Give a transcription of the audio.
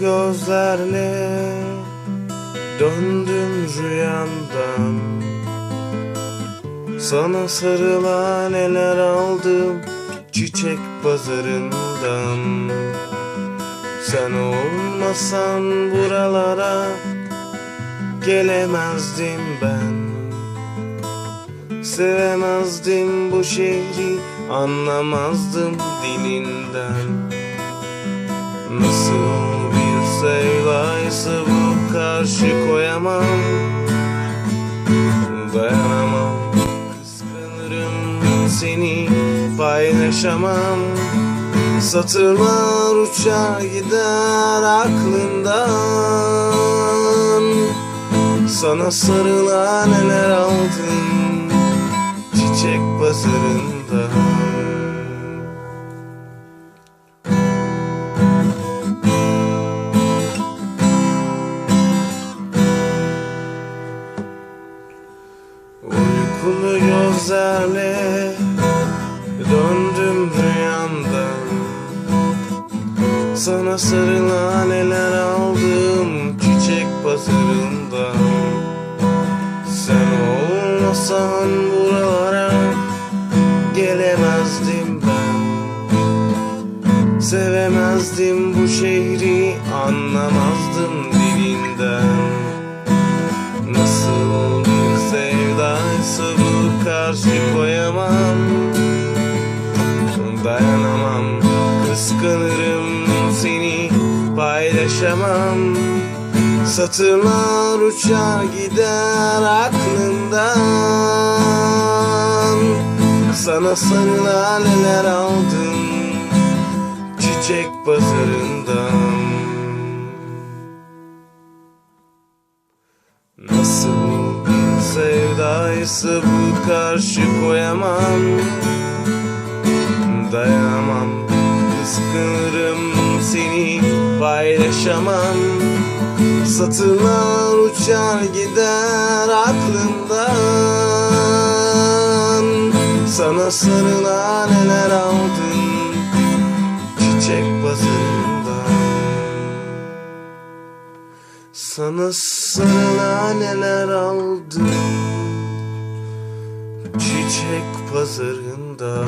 gözlerle Döndüm rüyamdan. Sana sarılan eller aldım Çiçek pazarından. Sen olmasan buralara Gelemezdim ben. Sevemezdim bu şehri Anlamazdım dilinden. Nasıl koyamam Dayanamam. Kıskanırım seni paylaşamam. Satırlar uçar gider aklından. Sana sarılan eller aldım Çiçek pazarında Uykulu gözlerle döndüm rüyamdan. Sana sarılan eller aldım çiçek pazarından. Sen olmasan buralara gelemezdim ben. Sevemezdim bu şehri anlamazdım paylaşamam. Satırlar uçar gider aklımdan. Sana sarılan eller aldım Çiçek pazarından. Nasıl bir sevdaysa bu karşı koyamam. Dayanamam Kıskanırım paylaşamam Satırlar uçar gider aklımdan. Sana sarılan eller aldım Çiçek pazarından sana sarılan eller aldım Çiçek pazarında